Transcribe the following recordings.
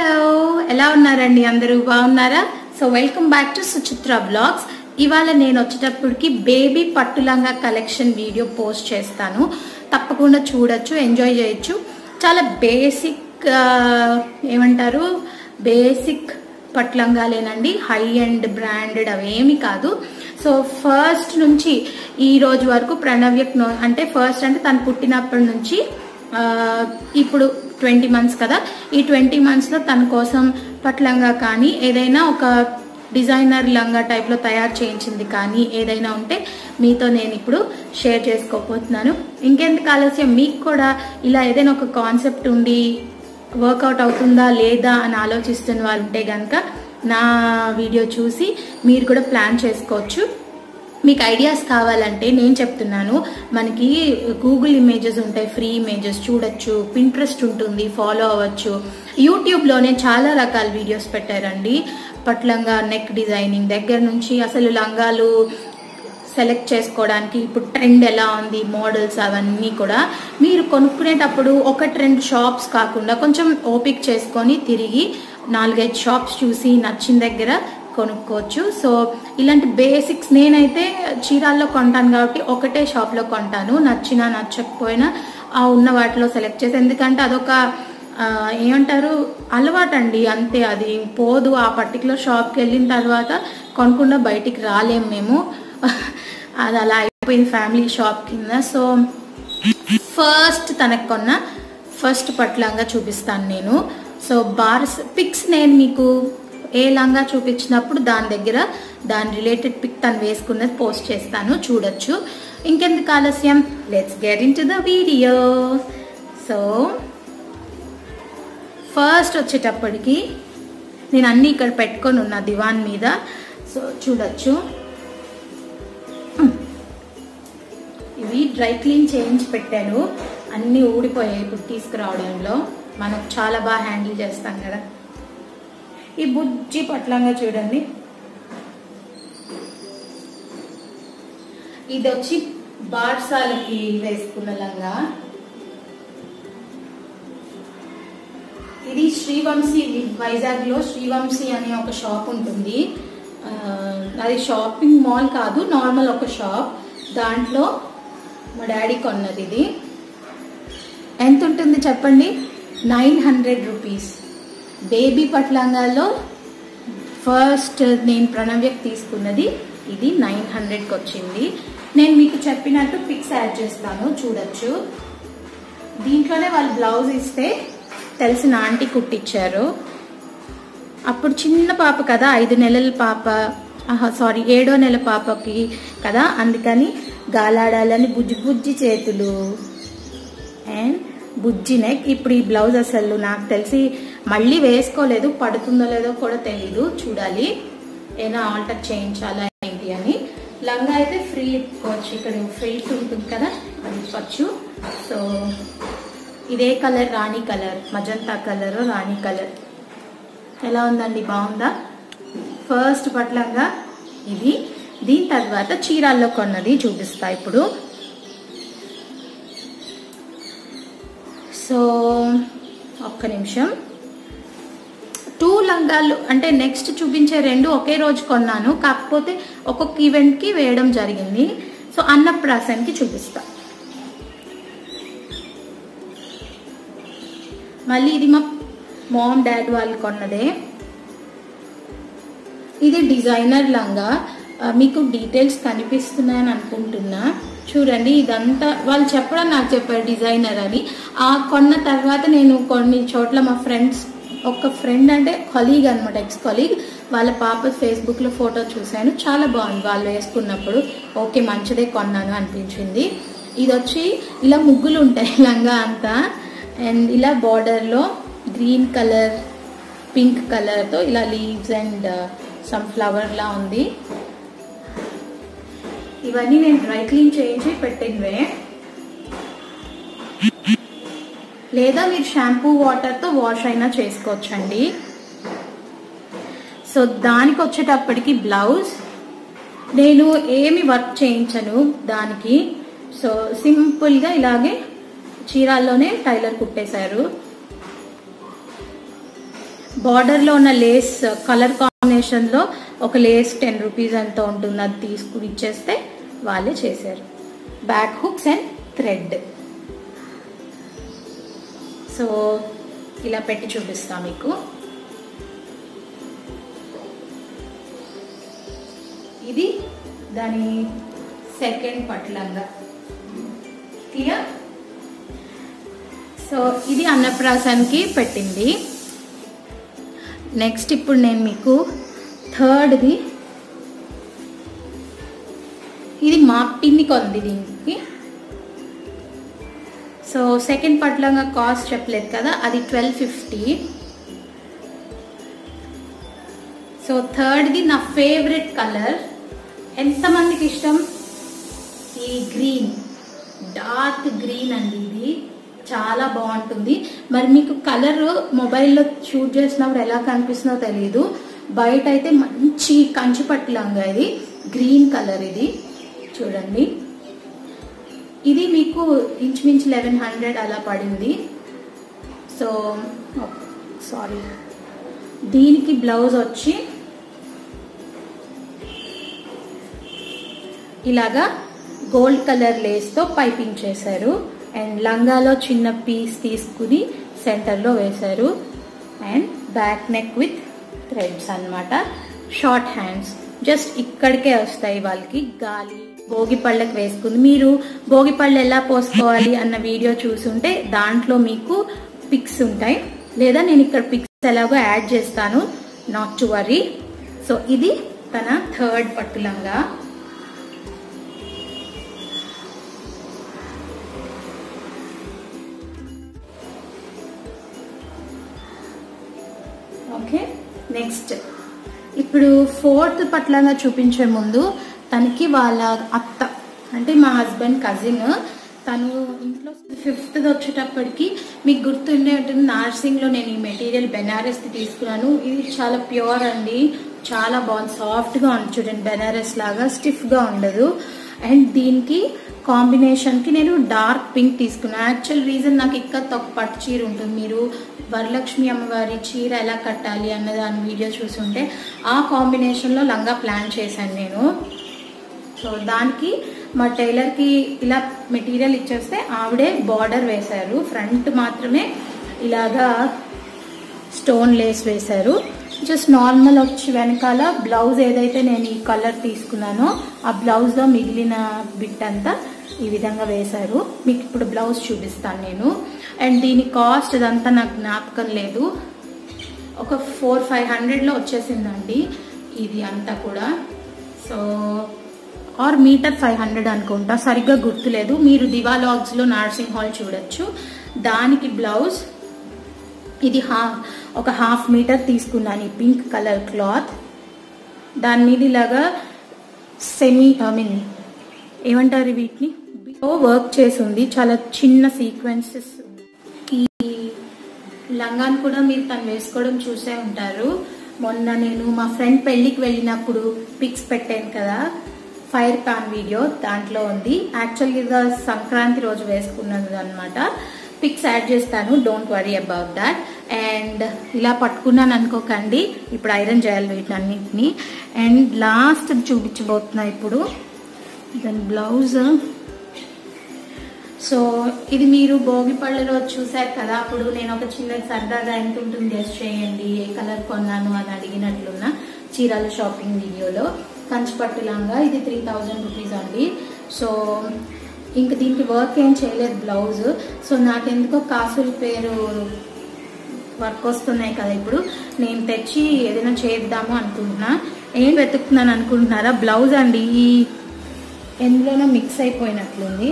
Hello ఎలా ఉన్నారండి అందరూ? బాగున్నారా? So welcome back to Suchitra blogs ఇవాళ నేను వచ్చేటప్పటికి బేబీ పట్టులంగా కలెక్షన్ వీడియో పోస్ట్ చేస్తాను. తప్పకుండా చూడొచ్చు ఎంజాయ్ చేయొచ్చు. చాలా బేసిక్ ఏమంటారు? బేసిక్ పట్లంగాలేనండి హై అండ్ బ్రాండెడ్ అవేమి కాదు. సో ఫస్ట్ నుంచి ఈ రోజు వరకు ప్రణవ్యక్ నో- అంటే ఫస్ట్ అంటే తను పుట్టినప్పటి నుంచి ఇప్పుడు ట్వంటీ మంత్స్ కదా. ఈ ట్వంటీ మంత్స్లో తన కోసం పట్లంగా కానీ ఏదైనా ఒక డిజైనర్ లంగా టైప్లో తయారు చేయించింది కానీ ఏదైనా ఉంటే మీతో నేను ఇప్పుడు షేర్ చేసుకోబోతున్నాను. ఇంకెందుకు ఆలస్యం? మీకు కూడా ఇలా ఏదైనా ఒక కాన్సెప్ట్ ఉండి వర్కౌట్ అవుతుందా లేదా అని ఆలోచిస్తున్న వాళ్ళు ఉంటే కనుక నా వీడియో చూసి మీరు కూడా ప్లాన్ చేసుకోవచ్చు. మీకు ఐడియాస్ కావాలంటే నేను చెప్తున్నాను. మనకి గూగుల్ ఇమేజెస్ ఉంటాయి ఫ్రీ ఇమేజెస్ చూడొచ్చు పింట్రెస్ట్ ఉంటుంది ఫాలో అవ్వచ్చు. యూట్యూబ్లోనే చాలా రకాల వీడియోస్ పెట్టారండి. పట్లంగా నెక్ డిజైనింగ్ దగ్గర నుంచి అసలు లంగాలు సెలెక్ట్ చేసుకోవడానికి ఇప్పుడు ట్రెండ్ ఎలా ఉంది మోడల్స్ అవన్నీ కూడా మీరు కొనుక్కునేటప్పుడు ఒక ట్రెండ్ షాప్స్ కాకుండా కొంచెం ఓపిక చేసుకొని తిరిగి నాలుగైదు షాప్స్ చూసి నచ్చిన దగ్గర కొనుక్కోవచ్చు. సో ఇలాంటి బేసిక్స్ నేనైతే చీరాల్లో కొంటాను కాబట్టి ఒకటే షాప్లో కొంటాను. నచ్చినా నచ్చకపోయినా ఆ ఉన్న వాటిలో సెలెక్ట్ చేసి ఎందుకంటే అదొక ఏమంటారు అలవాటు అండి అంతే అది. పోదు ఆ పర్టికులర్ షాప్కి వెళ్ళిన తర్వాత కొనకుండా బయటికి రాలేం మేము. అది అలా అయిపోయింది ఫ్యామిలీ షాప్ కింద. సో ఫస్ట్ తనకు కొన్న ఫస్ట్ పట్లంగా చూపిస్తాను నేను. సో బార్స్ పిక్స్ నేను మీకు ఏ లంగా చూపించినప్పుడు దాని దగ్గర దాని రిలేటెడ్ పిక్ తను వేసుకున్నది పోస్ట్ చేస్తాను చూడొచ్చు. ఇంకెందుకు ఆలస్యం? Let's get into the video so first వచ్చేటప్పటికి నేను అన్నీ ఇక్కడ పెట్టుకొని ఉన్నా దివాన్ మీద సో చూడొచ్చు. ఇవి డ్రై క్లీన్ చేయించి పెట్టాను. అన్నీ ఊడిపోయాయి ఇప్పుడు తీసుకురావడంలో. మనం చాలా బాగా హ్యాండిల్ చేస్తాం కదా. ఈ బుజ్జి పట్లంగా చూడండి. ఇది వచ్చి బాట్సాలకి వేసుకున్న లంగా. ఇది శ్రీవంశీ వైజాగ్లో శ్రీవంశీ అనే ఒక షాప్ ఉంటుంది. అది షాపింగ్ మాల్ కాదు నార్మల్ ఒక షాప్. దాంట్లో మా డాడీ కొన్నది ఇది. ఎంత ఉంటుంది చెప్పండి? Nine hundred rupees. బేబీ పట్లంగాల్లో ఫస్ట్ నేను ప్రణవ్యకి తీసుకున్నది ఇది నైన్ హండ్రెడ్కి వచ్చింది. నేను మీకు చెప్పినట్టు పిక్స్ యాడ్ చేస్తాను చూడొచ్చు. దీంట్లోనే వాళ్ళు బ్లౌజ్ ఇస్తే తెలిసిన ఆంటీ కుట్టించారు అప్పుడు చిన్న పాప కదా ఐదు నెలల పాప సారీ ఏడో నెల పాపకి కదా అందుకని గాలాడాలని బుజ్జి బుజ్జి చేతులు. అండ్ బుజ్జి నెక్ ఇప్పుడు ఈ బ్లౌజ్ అసలు నాకు తెలిసి మళ్ళీ వేసుకోలేదు పడుతుందో లేదో కూడా తెలీదు. చూడాలి. ఏమైనా ఆల్టర్ చేయించాలా ఏంటి అని. లంగా అయితే ఫ్రీ ఇప్పుకోవచ్చు ఇక్కడ ఫ్రీ ఉంటుంది కదా అది ఇప్పచ్చు సో ఇదే కలర్ రాణి కలర్ మజంతా కలర్ రాణి కలర్ ఎలా ఉందండి? బాగుందా? ఫస్ట్ పట్లంగా ఇది. దీని తర్వాత చీరాల్లో కొన్నది చూపిస్తా ఇప్పుడు. సో ఒక్క నిమిషం. టూ లంగాలు అంటే నెక్స్ట్ చూపించే రెండు ఒకే రోజు కొన్నాను. కాకపోతే ఒక్కొక్క ఈవెంట్కి వేయడం జరిగింది. సో అన్నప్రాసన్కి చూపిస్తా. మళ్ళీ ఇది మా మామ్ డాడ్ వాళ్ళు కొన్నదే. ఇది డిజైనర్ లంగా. మీకు డీటెయిల్స్ కనిపిస్తున్నాయని అనుకుంటున్నా. చూడండి ఇదంతా వాళ్ళు చెప్పడం నాకు చెప్పారు డిజైనర్ అని. ఆ కొన్న తర్వాత నేను కొన్ని చోట్ల మా ఫ్రెండ్స్ ఒక ఫ్రెండ్ అంటే కొలీగ్ అనమాట ఎక్స్ కొలీగ్ వాళ్ళ పాప ఫేస్బుక్లో ఫోటో చూశాను. చాలా బాగుంది వాళ్ళు వేసుకున్నప్పుడు. ఓకే మంచిదే కొన్నాను అనిపించింది. ఇది వచ్చి ఇలా ముగ్గులు ఉంటాయి లంగా అంతా. అండ్ ఇలా బార్డర్లో గ్రీన్ కలర్ పింక్ కలర్తో ఇలా లీవ్స్ అండ్ సమ్ ఫ్లవర్లా ఉంది. ఇవన్నీ నేను డ్రై క్లీన్ చేయించి పెట్టినవే. లేదా మీరు షాంపూ వాటర్తో వాష్ అయినా చేసుకోవచ్చండి. సో దానికి వచ్చేటప్పటికి బ్లౌజ్. నేను ఏమి వర్క్ చేయించను దానికి. సో సింపుల్గా ఇలాగే చీరాల్లోనే టైలర్ కుట్టేశారు. బార్డర్లో ఉన్న లేస్ కలర్ కాంబినేషన్లో ఒక లేస్ టెన్ రూపీస్ ఎంత ఉంటుంది. అది తీసుకుని ఇచ్చేస్తే వాళ్ళే చేశారు. Back hooks and thread so ఇలా పెట్టి చూపిస్తా మీకు. ఇది దాని సెకండ్ పట్లంగా. క్లియర్ సో ఇది అన్నప్రాసానికి పెట్టింది. నెక్స్ట్ ఇప్పుడు నేను మీకు థర్డ్ది మా పిన్ని కొంది దీనికి. సో సెకండ్ పట్లంగా కాస్ట్ చెప్పలేదు కదా అది ట్వెల్వ్ ఫిఫ్టీ సో థర్డ్ది నా ఫేవరెట్ కలర్ ఎంతమందికి ఇష్టం? ఈ గ్రీన్ డార్క్ గ్రీన్ అండి ఇది. చాలా బాగుంటుంది. మరి మీకు కలర్ మొబైల్లో షూట్ చేసినప్పుడు ఎలా కనిపిస్తుందో తెలియదు బయట అయితే మంచి కంచి పట్టులంగా ఇది. గ్రీన్ కలర్ ఇది. చూడండి. ఇది మీకు ఇంచుమించు లెవెన్ హండ్రెడ్ అలా పడింది. సో సారీ దీనికి బ్లౌజ్ వచ్చి ఇలాగా గోల్డ్ కలర్ లేస్తో పైపింగ్ చేశారు. అండ్ లంగాలో చిన్న పీస్ తీసుకుని సెంటర్లో వేశారు. And back neck with threads అన్నమాట. షార్ట్ హ్యాండ్స్ జస్ట్ ఇక్కడికే వస్తాయి వాళ్ళకి. గాలి. భోగి పళ్ళకు వేసుకుంది. మీరు భోగి పళ్ళు ఎలా పోసుకోవాలి అన్న వీడియో చూసుంటే దాంట్లో మీకు పిక్స్ ఉంటాయి. లేదా నేను ఇక్కడ పిక్స్ ఎలాగో యాడ్ చేస్తాను. నాట్ టు వరీ సో ఇది తన థర్డ్ పట్టులంగా. ఓకే నెక్స్ట్ ఇప్పుడు ఫోర్త్ పట్లంగా చూపించే ముందు తనకి వాళ్ళ అత్త అంటే మా హస్బెండ్ కజిన్ తను ఇంట్లో ఫిఫ్త్ వచ్చేటప్పటికి మీకు గుర్తుండే ఉంటుంది నార్సింగ్లో నేను ఈ మెటీరియల్ బెనారస్ తీసుకున్నాను. ఇది చాలా ప్యూర్ అండి. చాలా బాగుంది. సాఫ్ట్గా ఉంది చూడండి బెనారస్ లాగా స్టిఫ్గా ఉండదు. అండ్ దీనికి కాంబినేషన్కి నేను డార్క్ పింక్ తీసుకున్నాను యాక్చువల్ రీజన్ నాకు ఇక్కడ ఒక పట్టు చీర ఉంటుంది. మీరు వరలక్ష్మి అమ్మవారి చీర ఎలా కట్టాలి అన్న దాని వీడియో చూసుంటే ఆ కాంబినేషన్లో లంగా ప్లాన్ చేశాను నేను. సో దానికి మా టైలర్కి ఇలా మెటీరియల్ ఇచ్చేస్తే ఆవిడే బార్డర్ వేశారు. ఫ్రంట్ మాత్రమే ఇలాగా స్టోన్ లేస్ వేశారు. జస్ట్ నార్మల్ వచ్చి వెనకాల బ్లౌజ్ ఏదైతే నేను ఈ కలర్ తీసుకున్నానో ఆ బ్లౌజ్లో మిగిలిన బిట్ అంతా ఈ విధంగా వేశారు. మీకు ఇప్పుడు బ్లౌజ్ చూపిస్తాను నేను. అండ్ దీని కాస్ట్ ఇదంతా నాకు జ్ఞాపకం లేదు. ఒక ఫోర్ ఫైవ్ హండ్రెడ్లో వచ్చేసిందండి. ఇది అంతా కూడా. So or metre five hundred అనుకుంటా. సరిగ్గా గుర్తులేదు. మీరు దివాలాగ్స్లో నర్సింగ్ హాల్ చూడొచ్చు. దానికి బ్లౌజ్ ఇది హా ఒక హాఫ్ మీటర్ తీసుకున్నాను ఈ పింక్ కలర్ క్లాత్. దాని మీద ఇలాగా సెమీ ఐ మీన్ ఏమంటారు వీటిని? వర్క్ చేసి ఉంది చాలా చిన్న సీక్వెన్సెస్ ఈ లంగాన్ కూడా మీరు తను వేసుకోవడం చూసే ఉంటారు. మొన్న నేను మా ఫ్రెండ్ పెళ్ళికి వెళ్ళినప్పుడు పిక్స్ పెట్టాను కదా. ఫైర్ పాన్ వీడియో దాంట్లో ఉంది. యాక్చువల్గా సంక్రాంతి రోజు వేసుకున్నది అనమాట పిక్స్ యాడ్ చేస్తాను don't worry about that and ఇలా పట్టుకున్నాను అనుకోకండి. ఇప్పుడు ఐరన్ చేయాలి వీటన్నిటిని. అండ్ లాస్ట్ చూపించబోతున్నా ఇప్పుడు. దాని బ్లౌజ్ సో ఇది మీరు భోగి పళ్ళ రోజు చూసారు కదా. అప్పుడు నేను ఒక చిన్న సరదాగా ఎంత ఉంటుంది గెస్ట్ చేయండి ఏ కలర్ కొన్నాను అని అడిగినట్లున్న చీరాల షాపింగ్ వీడియోలో కంచిపట్టు లంగా ఇది త్రీ థౌజండ్ రూపీస్ అండి. సో ఇంక దీనికి వర్క్ ఏం చేయలేదు బ్లౌజ్ సో నాకెందుకో కాసుల పేరు వర్క్ వస్తున్నాయి కదా ఇప్పుడు. నేను తెచ్చి ఏదైనా చేద్దాము అనుకుంటున్నా. ఏం వెతుకుతున్నాను అనుకుంటున్నారా? బ్లౌజ్ అండి. ఈ ఎందులోనో మిక్స్ అయిపోయినట్లుంది.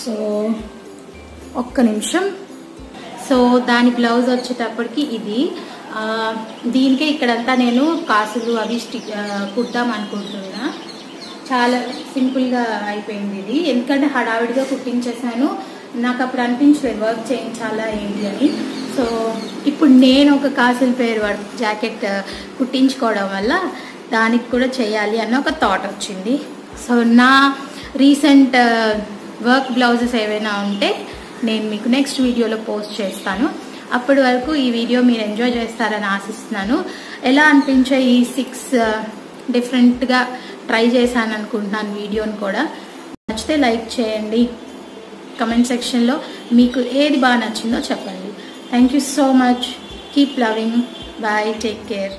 సో ఒక్క నిమిషం. సో దాని బ్లౌజ్ వచ్చేటప్పటికి ఇది. దీనికే ఇక్కడంతా నేను కాసులు అవి స్టిక్ ఆ, కుడదాం అనుకుంటున్నా. చాలా సింపుల్గా అయిపోయింది ఇది. ఎందుకంటే హడావిడిగా కుట్టించేసాను నాకు అప్పుడు అనిపించలేదు వర్క్ చేయించాలా ఏంటి అని. సో ఇప్పుడు నేను ఒక కాసుల పేరు వర్క్ జాకెట్ కుట్టించుకోవడం వల్ల దానికి కూడా చేయాలి అన్న ఒక థాట్ వచ్చింది. సో నా రీసెంట్ వర్క్ బ్లౌజెస్ ఏవైనా ఉంటే నేను మీకు నెక్స్ట్ వీడియోలో పోస్ట్ చేస్తాను. అప్పటి వరకు ఈ వీడియో మీరు ఎంజాయ్ చేస్తారని ఆశిస్తున్నాను. ఎలా అనిపించే ఈ సిక్స్ డిఫరెంట్గా ట్రై చేశాను అనుకుంటున్నాను వీడియోని కూడా. నచ్చితే లైక్ చేయండి. కమెంట్ సెక్షన్లో మీకు ఏది బాగా నచ్చిందో చెప్పండి. Thank you so much keep loving bye take care